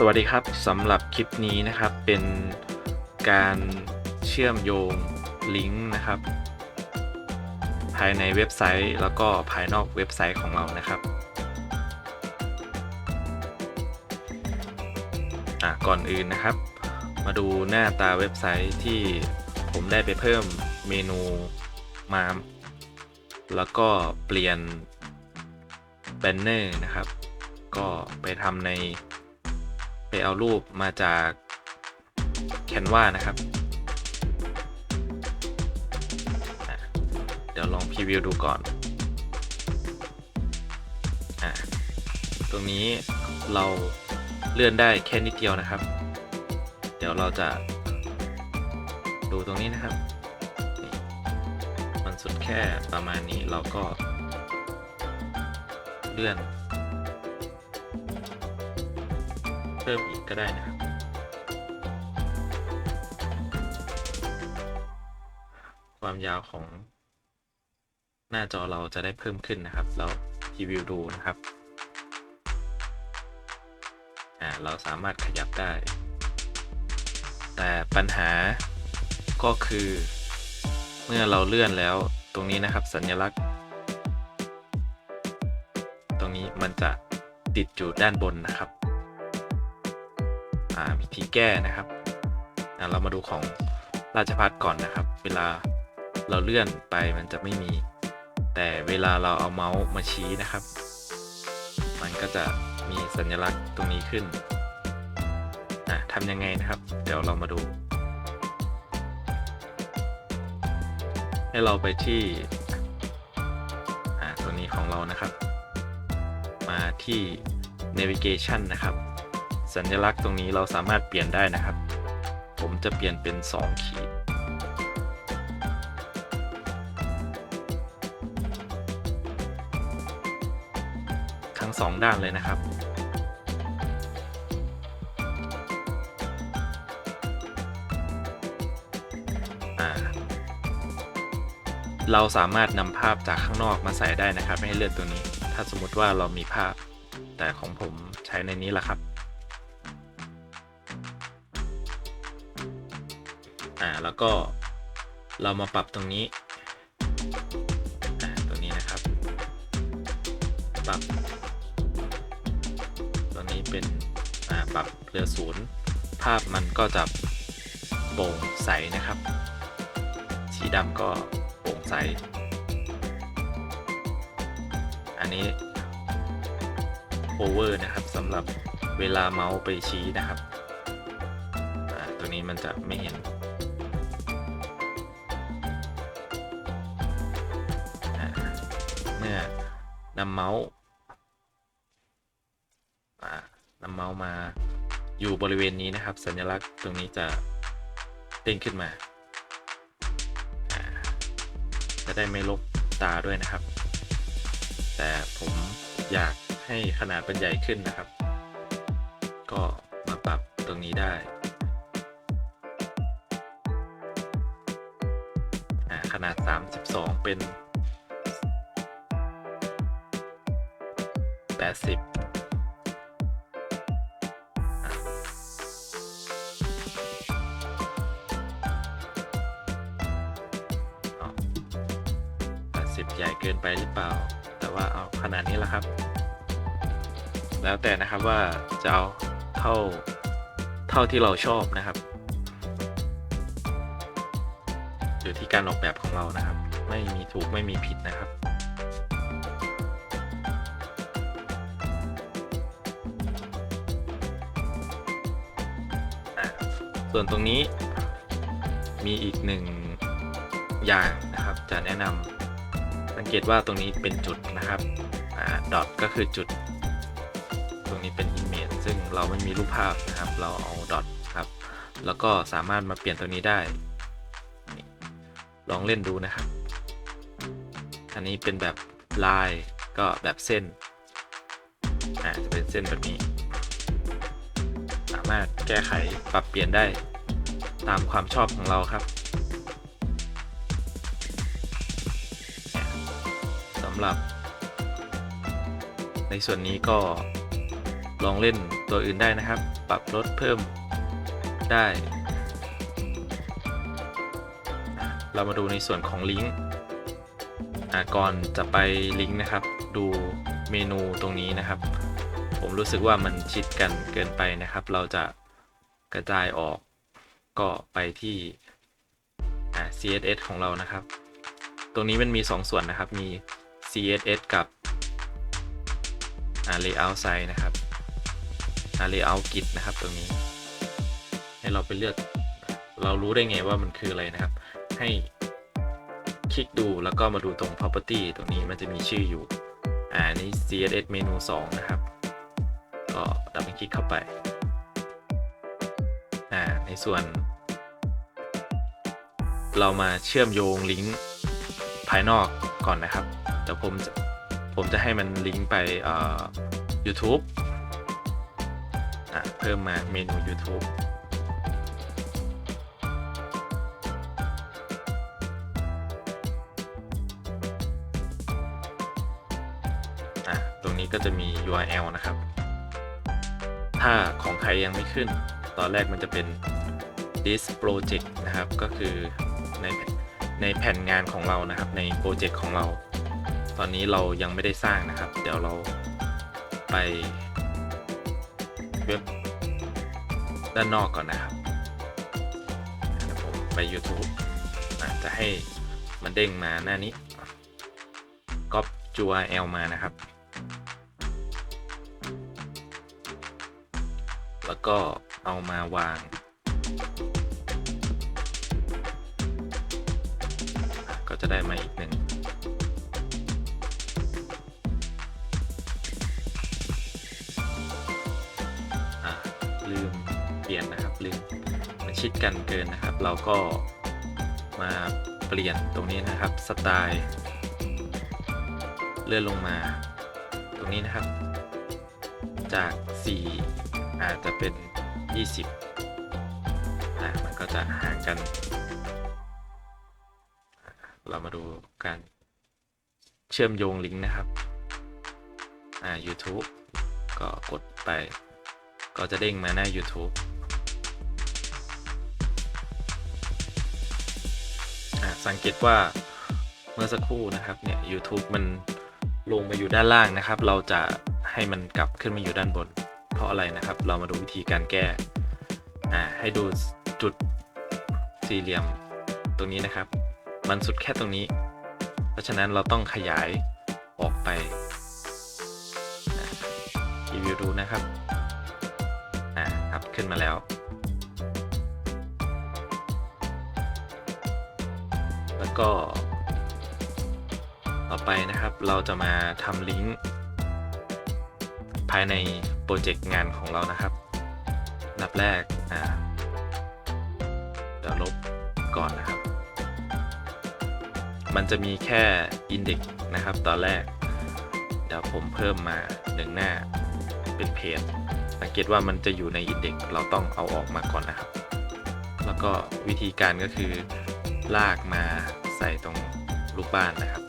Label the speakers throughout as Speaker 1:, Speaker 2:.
Speaker 1: สวัสดีครับสำหรับคลิปนี้นะครับเป็นการเชื่อมโยงลิงก์นะครับ ภายในเว็บไซต์แล้วก็ภายนอกเว็บไซต์ของเรานะครับก่อนอื่นนะครับ มาดูหน้าตาเว็บไซต์ที่ผมได้ไปเพิ่มเมนูมา แล้วก็เปลี่ยนแบนเนอร์นะครับ ก็ไปทำใน เอารูปมาจาก Canva นะครับ เดี๋ยวลองพรีวิวดูก่อนอตรงนี้เราเลื่อนได้แค่นิดเดียวนะครับ เดี๋ยวเราจะดูตรงนี้นะครับ มันสุดแค่ประมาณนี้เราก็เลื่อน พิ่มอีกก็ได้นะครับ ความยาวของหน้าจอเราจะได้เพิ่มขึ้นนะครับแล้วพรีวิวดูนะครับอ่าเราสามารถขยับได้ แต่ปัญหาก็คือ เมื่อเราเลื่อนแล้วตรงนี้นะครับสัญลักษณ์ ตรงนี้มันจะติดอยู่ด้านบนนะครับ วิธีแก้นะครับเรามาดูของราชพัฒก่อนนะครับ เวลาเราเลื่อนไปมันจะไม่มี แต่เวลาเราเอาเมาส์มาชี้นะครับ มันก็จะมีสัญลักษณ์ตรงนี้ขึ้นอะทำยังไงนะครับ เดี๋ยวเรามาดู ให้เราไปที่ตัวนี้ของเรานะครับ มาที่ navigation นะครับ สัญลักษณ์ตรงนี้เราสามารถเปลี่ยนได้นะครับ ผมจะเปลี่ยนเป็น 2 ขีด ทั้ง 2 ด้านเลยนะครับเราสามารถนำภาพจากข้างนอกมาใส่ได้นะครับไม่ให้เลือกตัวนี้ ถ้าสมมติว่าเรามีภาพ แต่ของผมใช้ในนี้แหละครับ อ่าแล้วก็เรามาปรับตรงนี้อ่าตัวนี้นะครับ ปรับ ตัวนี้เป็นอ่าปรับเหลือศูนย์ ภาพมันก็จะโปร่งใสนะครับ สีดำก็โปร่งใส อันนี้ over นะครับสำหรับเวลาเมาส์ไปชี้นะครับอ่าตัวนี้มันจะไม่เห็น นำเมาส์อ่านำเมาส์มาอยู่บริเวณนี้นะครับ สัญลักษณ์ตรงนี้จะเด้งขึ้นมา จะได้ไม่ลบตาด้วยนะครับ แต่ผมอยากให้ขนาดเป็นใหญ่ขึ้นนะครับ ก็มาปรับตรงนี้ได้อ่าขนาด 32 เป็น 80อะเอา80ใหญ่เกินไปหรือเปล่า แต่ว่าเอาขนาดนี้แหละครับ แล้วแต่นะครับว่าจะเอาเท่าเท่าที่เราชอบนะครับ อยู่ที่การออกแบบของเรานะครับ ไม่มีถูกไม่มีผิดนะครับ ส่วนตรงนี้มีอีกหนึ่งอย่างนะครับจะแนะนำสังเกตว่าตรงนี้เป็นจุดนะครับดอทก็คือจุด ตรงนี้เป็น image ซึ่งเราไม่มีรูปภาพนะครับ เราเอาดอทครับแล้วก็สามารถมาเปลี่ยนตัวนี้ได้ ลองเล่นดูนะครับ อันนี้เป็นแบบลายก็แบบเส้นอ่าจะเป็นเส้นแบบนี้ามารถแก้ไขปรับเปลี่ยนได้ตามความชอบของเราครับสำหรับ ในส่วนนี้ก็ลองเล่นตัวอื่นได้นะครับ ปรับลดเพิ่มได้ เรามาดูในส่วนของลิงก์ก่อนจะไปลิงก์นะครับ ดูเมนูตรงนี้นะครับ ผมรู้สึกว่ามันชิดกันเกินไปนะครับ เราจะกระจายออกก็ไปที่ CSS ของเรานะครับ ตรงนี้มันมี2ส่วนนะครับ มี CSS กับ Layout Size นะครับ Layout Grid นะครับตรงนี้ ให้เราไปเลือก เรารู้ได้ไงว่ามันคืออะไรนะครับ ให้คลิกดูแล้วก็มาดูตรง property ตรงนี้มันจะมีชื่ออยู่ อ่า นี่ CSS เมนู 2 นะครับ ก็ดับเบิลคลิกเข้าไป อ่า ในส่วน เรามาเชื่อมโยงลิงก์ภายนอกก่อนนะครับ เดี๋ยวผมจะผมจะให้มันลิงก์ไปเอ่อ YouTube อะเพิ่มมาเมนู YouTube อะตรงนี้ก็จะมี URL นะครับ ถ้าของใครยังไม่ขึ้น ตอนแรกมันจะเป็น this project นะครับ ก็คือในในแผ่นงานของเรานะครับ ในโปรเจกต์ของเรา ตอนนี้เรายังไม่ได้สร้างนะครับ เดี๋ยวเราไปเว็บด้านนอกก่อนนะครับผมไป YouTube จะให้มันเด้งมาหน้านี้ ก๊อป URL มานะครับ แล้วก็เอามาวาง ก็จะได้มาอีกหนึ่งอะลืมเปลี่ยนนะครับลืมมันชิดกันเกินนะครับ เราก็มาเปลี่ยนตรงนี้นะครับสไตล์เลื่อนลงมา ตรงนี้นะครับ จาก 4 อาจจะเป็น 20อะมันก็จะห่างกัน เรามาดูการเชื่อมโยงลิงก์นะครับอ่า YouTube ก็กดไป ก็จะเด้งมาหน้า YouTube อ่าสังเกตว่าเมื่อสักครู่นะครับเนี่ย YouTube มันลงมาอยู่ด้านล่างนะครับ เราจะให้มันกลับขึ้นมาอยู่ด้านบน เพราะอะไรนะครับ เรามาดูวิธีการแก้ให้ดูจุดสี่เหลี่ยมตรงนี้นะครับ มันสุดแค่ตรงนี้ เพราะฉะนั้นเราต้องขยายออกไปรีวิวดูนะครับอ่าครับขึ้นมาแล้ว แล้วก็ ต่อไปนะครับเราจะมาทำลิงก์ ภายในโปรเจกต์งานของเรานะครับนับแรกอ่าเดี๋ยวลบก่อนนะครับ มันจะมีแค่ Index นะครับ ตอนแรก เดี๋ยวผมเพิ่มมาหนึ่งหน้าเป็นเพจสังเกตว่ามันจะอยู่ใน Index เราต้องเอาออกมาก่อนนะครับ แล้วก็วิธีการก็คือลากมาใส่ตรงรูปบ้านนะครับ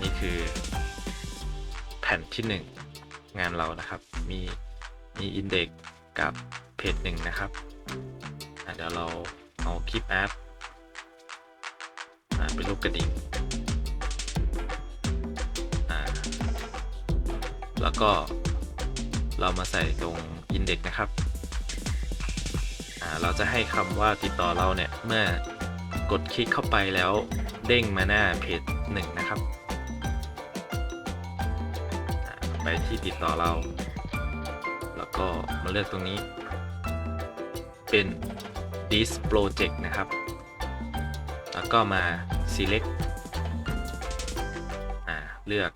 Speaker 1: นี่คือแผ่นที่ 1 งานเรานะครับ มีมี Index กับเพจหนึ่งนะครับเดี๋ยวเราเอาคลิปแอปเป็นรูปกระดิ่งแล้วก็เรามาใส่ตรง Index นะครับ เราจะให้คำว่าติดต่อเราเนี่ย เมื่อกดคลิกเข้าไปแล้วเด้งมาหน้าเพจหนึ่งนะครับ ไปที่ติดต่อเรา แล้วก็มาเลือกตรงนี้ เป็น this project นะครับ แล้วก็มา select อ่าเลือก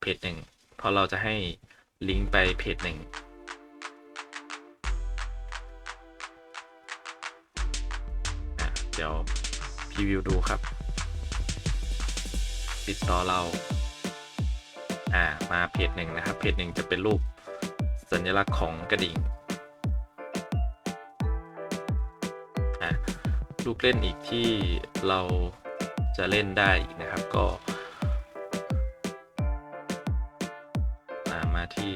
Speaker 1: เพจหนึ่งเพราะเราจะให้ลิงก์ไปเพจหนึ่งเดี๋ยวพรีวิวดูครับ ติดต่อเรา อ่ามาเพจหนึ่งนะครับ เพจหนึ่งจะเป็นรูปสัญลักษณ์ของกระดิ่งอะลูกเล่นอีกที่เราจะเล่นได้นะครับก็มาที่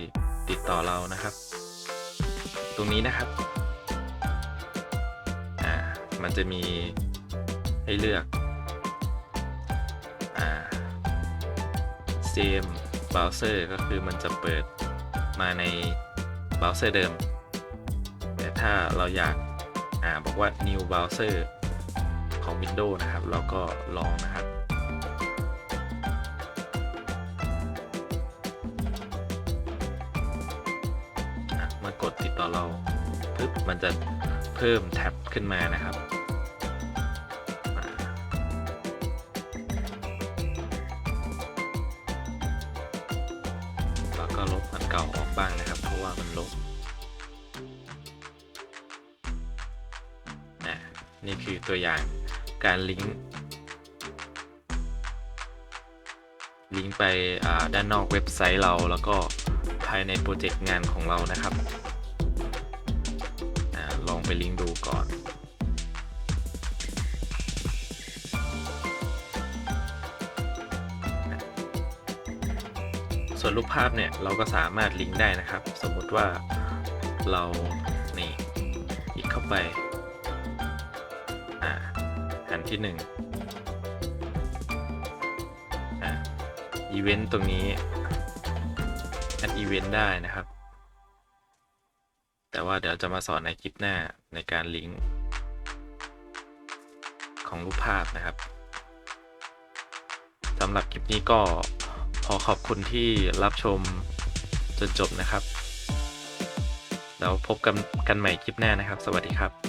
Speaker 1: ติดต่อเรานะครับ ตรงนี้นะครับอ่ามันจะมีให้เลือกอ่า same browser ก็คือมันจะเปิดมาในเบราว์เซอร์เดิม แต่ถ้าเราอยากอ่าบอกว่า new browser ของ Windows นะครับ เราก็ลองนะครับเมื่อกดติดต่อเราปึ๊บมันจะเพิ่มแท็บขึ้นมานะครับ นี่คือตัวอย่างการลิงก์ลิงก์ไปด้านนอกเว็บไซต์เราแล้วก็ภายในโปรเจกต์งานของเรานะครับอลองไปลิงก์ดูก่อนส่วนรูปภาพเนี่ยเราก็สามารถลิงก์ได้นะครับ สมมุติว่าเรานี่คลิกเข้าไป ที่หนึ่งอีเวนต์ตรงนี้แอดอีเวนต์ได้นะครับ แต่ว่าเดี๋ยวจะมาสอนในคลิปหน้าในการลิงก์ของรูปภาพนะครับสำหรับคลิปนี้ก็ขอขอบคุณที่รับชมจนจบนะครับ แล้วพบกันกันใหม่คลิปหน้านะครับ สวัสดีครับ